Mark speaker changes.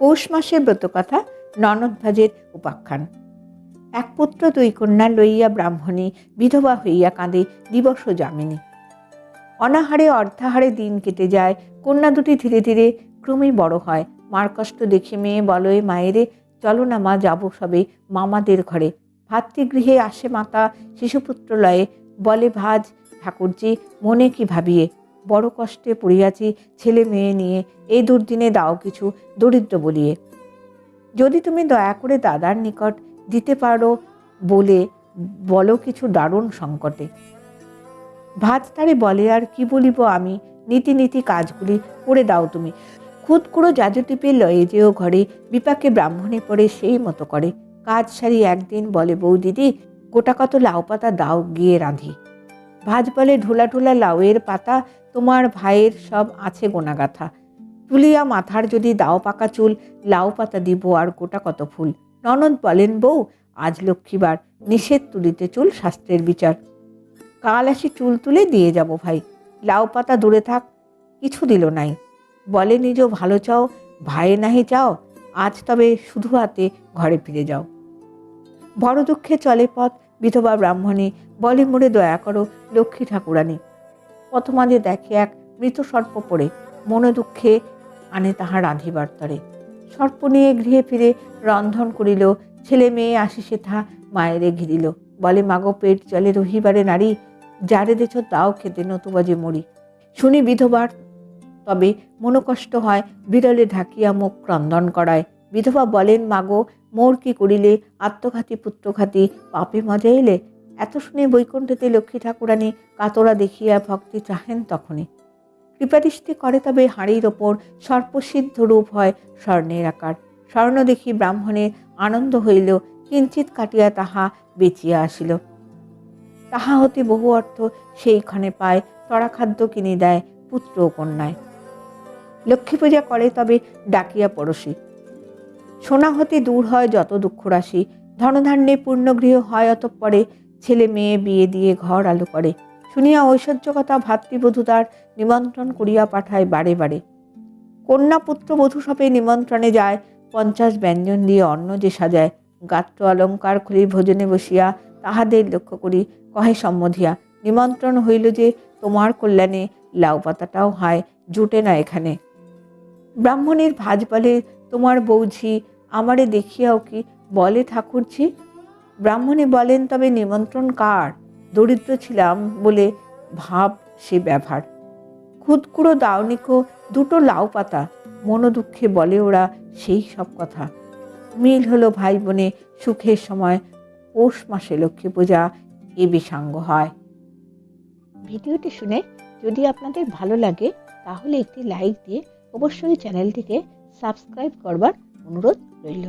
Speaker 1: পৌষ মাসের ব্রতকথা ননদ ভাজের উপাখ্যান। এক পুত্র দুই কন্যা লইয়া ব্রাহ্মণী বিধবা হইয়া কাঁদে দিবস যামিনী। অনাহারে অর্ধাহারে দিন কেটে যায়, কন্যা দুটি ধীরে ধীরে ক্রমেই বড় হয়। মার কষ্ট দেখে মেয়ে বলয়ে, মায়েরে, চলো না মা, যাব সবে মামাদের ঘরে। ভাতৃগৃহে আসে মাতা শিশুপুত্র লয়ে বলে, ভাজ ঠাকুরজি, মনে কি ভাবিয়ে? বড় কষ্টে পড়িয়াছি ছেলে মেয়ে নিয়ে, এই দুর্দিনে দাও কিছু দরিদ্র বলিয়ে। যদি তুমি দয়া করে দাদার নিকট দিতে পারো বলে বলো কিছু দারুণ সংকটে। ভাত তারে বলে, আর কি বলিব আমি? নীতি নীতি কাজগুলি করে দাও তুমি। খুদ কুড়ো জাজু টিপে লয়ে যেও ঘরে, বিপাকে ব্রাহ্মণে পড়ে সেই মতো করে। কাজ সারি একদিন বলে, বউ দিদি, গোটা কত লাউ পাতা দাও গিয়ে রাঁধি। ভাজ বলে, ঢোলা ঢোলা লাউয়ের পাতা তোমার ভাইয়ের সব আছে গোনাগাথা। তুলিয়া মাথার যদি দাও পাকা চুল, লাউ পাতা দিব আর গোটা কত ফুল। ননদ বলেন, বউ, আজ লক্ষ্মীবার, নিষেধ তুলিতে চুল শাস্ত্রের বিচার। কাল আসি চুল তুলে দিয়ে যাব ভাই। লাউ পাতা দূরে থাক, কিছু দিল নাই। বলে, নিজ ভালো চাও, ভাইয়ে নাহি চাও, আজ তবে শুধু হাতে ঘরে ফিরে যাও। বড় দুঃখে চলে পথ, বিধবা ব্রাহ্মণী, বলে, মোড়ে দয়া করো, লক্ষ্মী ঠাকুরানী প্রথমাদে দেখে এক মৃত সর্প পড়ে মনে দুঃখে আনে তাহার রাঁধিবার তরে। সর্প নিয়ে গৃহে ফিরে রন্ধন করিল, ছেলে মেয়ে আসি সেথা মায়েরে ঘিরিল। বলে, মাগো, পেট জলে রহিবারে নারী, যারে দেছ তাও খেতে, নতুবা যে মরি। শুনি বিধবার, তবে মনোকষ্ট হয় বিরলে ঢাকিয়া মুখ ক্রন্দন করায়। বিধবা বলেন, মাগো, মোর কি করিলে? আত্মঘাতী, পুত্রঘাতী, পাপে মজা এলে এত শুনে বৈকুণ্ঠতে লক্ষ্মী ঠাকুরানী কাতরা দেখিয়া ভক্তি চাহেন তখনই। কৃপাদৃষ্টি করে তবে হাঁড়ির ওপর সর্পসিদ্ধ রূপ হয় স্বর্ণের আকার। স্বর্ণ দেখি ব্রাহ্মণের আনন্দ হইল কিঞ্চিত কাটিয়া তাহা বেচিয়া আসিল। তাহা হতে বহু অর্থ সেইখানে পায়, তরা খাদ্য কিনে দেয় পুত্র ও কন্যায় লক্ষ্মী পূজা করে তবে ডাকিয়া পড়শি। সোনা হতে দূর হয় যত দুঃখ রাশি ধনধান্যে পূর্ণগৃহ হয় অতঃপরে ছেলে মেয়ে বিয়ে দিয়ে ঘর আলো করে। শুনিয়া ঐশ্বর্যকতা ভাতৃবধূতার নিমন্ত্রণ করিয়া পাঠায় বারে বারে। কন্যা পুত্র বধূ সবে নিমন্ত্রণে যায়, পঞ্চাশ ব্যঞ্জন দিয়ে অন্ন যে সাজায়। গাত্র অলঙ্কার খুলি ভোজনে বসিয়া তাহাদের লক্ষ্য করি, কহে সম্মধিয়া, নিমন্ত্রণ হইল যে তোমার কল্যাণে লাউ পাতাটাও হয়, জুটে না এখানে। ব্রাহ্মণের ভাজ বলে তোমার বৌঝি, আমারে দেখিয়াও কি বলে ঠাকুরজি ব্রাহ্মণে বলেন, তবে নিমন্ত্রণ কার? দরিদ্র ছিলাম বলে ভাব সে ব্যবহার। খুদকুড়ো দাওনিকো দুটো লাউ পাতা, মনোদুঃখে বলে ওরা সেই সব কথা। মিল হলো ভাই বোনে সুখের সময়, পৌষ মাসে লক্ষ্মী পূজা এ বিসাঙ্গ হয়। ভিডিওটি শুনে যদি আপনাদের ভালো লাগে, তাহলে একটি লাইক দিয়ে অবশ্যই চ্যানেলটিকে সাবস্ক্রাইব করবার অনুরোধ রইল।